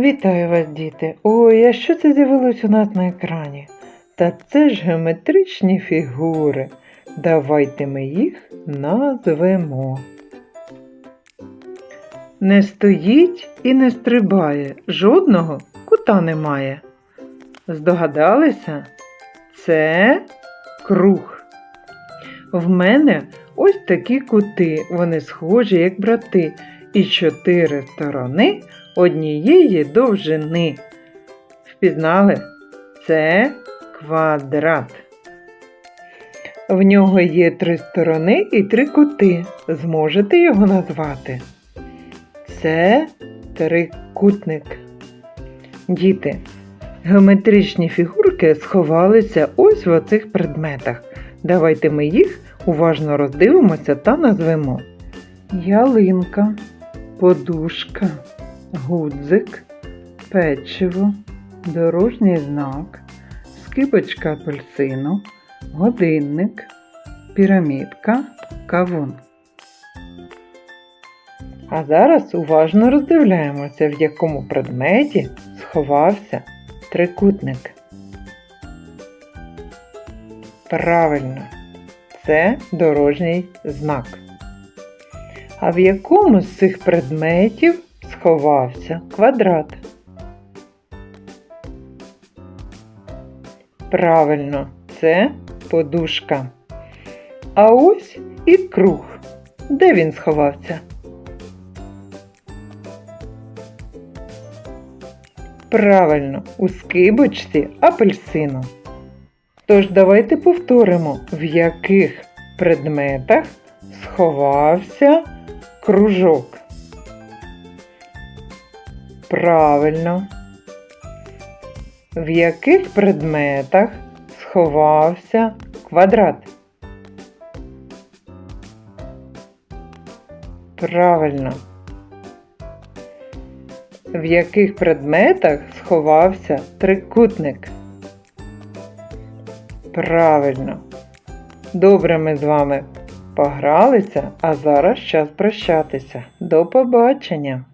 Вітаю вас, діти! Ой, а що це з'явилось у нас на екрані? Та це ж геометричні фігури. Давайте ми їх назвемо. Не стоїть і не стрибає, жодного кута немає. Здогадалися? Це круг. В мене ось такі кути, вони схожі, як брати, і чотири сторони однієї довжини. Впізнали? Це квадрат. В нього є три сторони і три кути. Зможете його назвати? Це трикутник. Діти, геометричні фігурки сховалися ось в оцих предметах. Давайте ми їх уважно роздивимося та назвемо. Ялинка, подушка, гудзик, печиво, дорожній знак, скибочка апельсину, годинник, пірамідка, кавун. А зараз уважно роздивляємося, в якому предметі сховався трикутник. Правильно, це дорожній знак. А в якому з цих предметів сховався квадрат? Правильно, це подушка. А ось і круг. Де він сховався? Правильно, у скибочці апельсину. Тож давайте повторимо, в яких предметах сховався кружок. Правильно. В яких предметах сховався квадрат? Правильно. В яких предметах сховався трикутник? Правильно. Добре ми з вами погралися, а зараз час прощатися. До побачення!